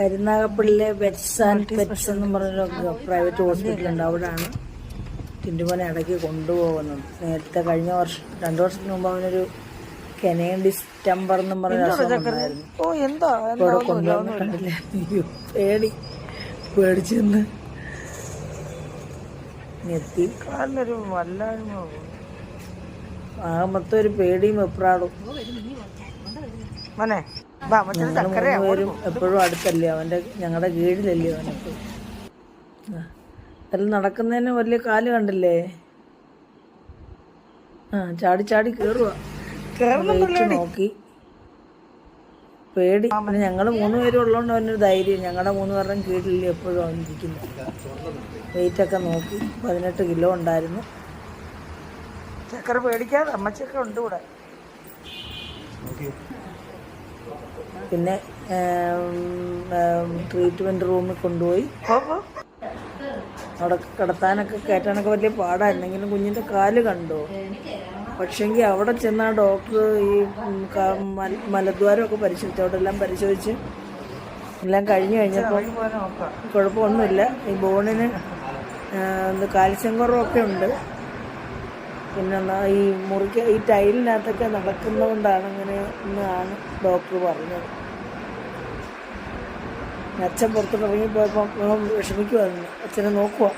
കരുനാഗപ്പള്ളിയിലെ vets and pets എന്ന് പറഞ്ഞൊരു private ഹോസ്പിറ്റലുണ്ട് അവിടെയാണ് ടിന്റുമോനെ ഇടയ്ക്ക് കൊണ്ടുപോകുന്നത്. നേരത്തെ കഴിഞ്ഞ വർഷം രണ്ടു വർഷത്തിന് മുമ്പ് അവനൊരു കെനയൻ ഡിസ്റ്റംബർ എന്നും പറഞ്ഞ അവിടെ കൊണ്ടുവന്ന് അയ്യോ പേടി. പേടിച്ചെന്ന്. എത്തി കാലിനൊരു വല്ലായ്മ. ആകെ മൊത്തം ഒരു പേടിയും വെപ്രാടും മനെ മൂന്നുപേരും എപ്പോഴും അടുത്തല്ലേ അവന്റെ ഞങ്ങളുടെ കീഴിലല്ലേ അവനൊക്കെ അതിൽ നടക്കുന്നതിന് വലിയ കാൽ കണ്ടില്ലേ? ആ ചാടി ചാടി കയറുക നോക്കി. പേടി. പിന്നെ ഞങ്ങൾ മൂന്ന് പേരും ഉള്ളതുകൊണ്ട് അവനൊരു ധൈര്യം. ഞങ്ങളുടെ മൂന്ന് പേരുടെയും കീഴിലല്ലേ എപ്പോഴും അവൻ വെയിറ്റ് ഒക്കെ നോക്കി. പതിനെട്ട് കിലോ ഉണ്ടായിരുന്നു. ചക്കര പേടിക്കാതെ അമ്മച്ചൊക്കെ ഉണ്ട് ഇവിടെ. പിന്നെ ട്രീറ്റ്മെന്റ് റൂമിൽ കൊണ്ടുപോയി. അവിടെ കിടത്താനൊക്കെ കയറ്റാനൊക്കെ വലിയ പാടായിരുന്നെങ്കിലും കുഞ്ഞിന്റെ കാൽ കണ്ടോ? പക്ഷെങ്കിൽ അവിടെ ചെന്ന ഡോക്ടർ ഈ മലദ്വാരമൊക്കെ പരിശോധിച്ചു അവിടെ എല്ലാം പരിശോധിച്ച് എല്ലാം കഴിഞ്ഞു കഴിഞ്ഞപ്പോൾ കുഴപ്പമൊന്നുമില്ല. ഈ ബോണിന് കാൽസ്യം കുറവൊക്കെ ഉണ്ട്. പിന്നെ ഈ മുറിക്ക് ഈ ടൈലിനകത്തൊക്കെ നടക്കുന്നതുകൊണ്ടാണ് അങ്ങനെ എന്നാണ് ഡോക്ടർ പറഞ്ഞത്. അച്ഛൻ പുറത്തോട്ട് ഇറങ്ങിപ്പോയപ്പോൾ ഇവൻ വിഷമിക്കുമായിരുന്നു അച്ഛനെ നോക്കുക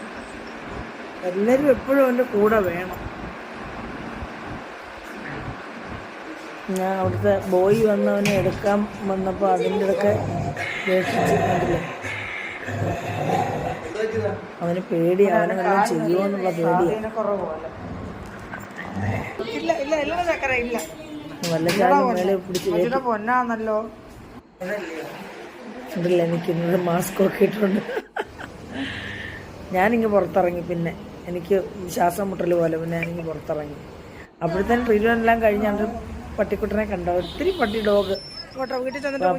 എല്ലാവരും എപ്പോഴും അവന്റെ കൂടെ വേണം. ഞാൻ അവിടുത്തെ ബോയ് വന്നവനെ എടുക്കാൻ വന്നപ്പോൾ അതിന്റെ ഇടയ്ക്ക് ദേഷിച്ച് കണ്ടില്ലേ അവന് പേടി അവനെല്ലാം ചെയ്യുമോ എന്നുള്ള പേടിയാണ് വല്ല ഇവിടെ പൊന്നാന്നല്ലോ. ഉണ്ടല്ലേ നിൽക്കുന്നത് മാസ്ക് ഒക്കെ ഇട്ടുണ്ട് ഞാനിങ്ങ് പുറത്തിറങ്ങി പിന്നെ. എനിക്ക് ശ്വാസം മുട്ടൽ പോലെ പിന്നെ ഞാനിങ്ങ് പുറത്തിറങ്ങി. അപ്പോഴത്തേനും ട്രീറ്റ്മെന്റ് എല്ലാം കഴിഞ്ഞാണ്ട് പട്ടിക്കുട്ടനെ കണ്ടോ. ഒത്തിരി പട്ടി ഡോഗ്. അപ്പൊ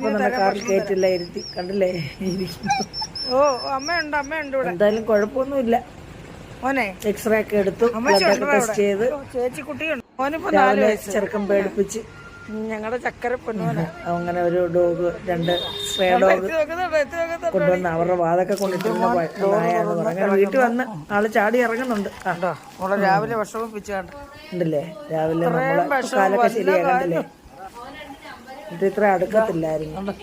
നമ്മുടെ കാറിൽ കയറ്റില്ല ഇരുത്തി. കണ്ടില്ലേ? ഇരിക്കുന്നു. ഓ അമ്മയുണ്ട് അമ്മയുണ്ട് ഇവിടെ. എന്തായാലും കുഴപ്പമൊന്നുമില്ല. മോനെ. എക്സ്റേ ഒക്കെ എടുത്തു ടെസ്റ്റ് ചെയ്ത്. ചേച്ചി കുട്ടിയുണ്ട്. മോനിപ്പോ നാല് വയസ്സ്. ചെറുക്കം പേടിപ്പിച്ച്. ഞങ്ങളുടെ ചക്കര അങ്ങനെ ഒരു ഡോഗ് രണ്ട് സ്ട്രേ ഡോഗ് കൊണ്ടുവന്ന് അവരുടെ വാതൊക്കെ കൊണ്ടിട്ട് അങ്ങനെ വീട്ടിൽ വന്ന് ആൾ ചാടി ഇറങ്ങുന്നുണ്ട്. മോളെ രാവിലെ ഭക്ഷണം പിച്ചാണ്ട്. ഉണ്ടല്ലേ? രാവിലെ നമ്മളെ കാലൊക്കെ ശരിയാകണ്ടല്ലേ ഇത് ഇത്ര അടുക്കത്തില്ലായിരുന്നു.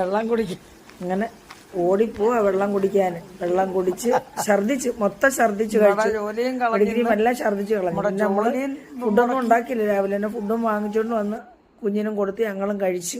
വെള്ളം കുടിക്കും. അങ്ങനെ ഓടിപ്പോവാ വെള്ളം കുടിക്കാൻ വെള്ളം കുടിച്ച് ഛർദിച്ച് മൊത്തം ഛർദിച്ച് കഴിച്ചു. എല്ലാം ഛർദിച്ച് കളഞ്ഞു. പിന്നെ നമ്മൾ ഫുഡൊന്നും ഉണ്ടാക്കിയില്ല. രാവിലെ തന്നെ ഫുഡും വാങ്ങിച്ചോണ്ട് വന്ന് കുഞ്ഞിനും കൊടുത്ത് ഞങ്ങളും കഴിച്ചു.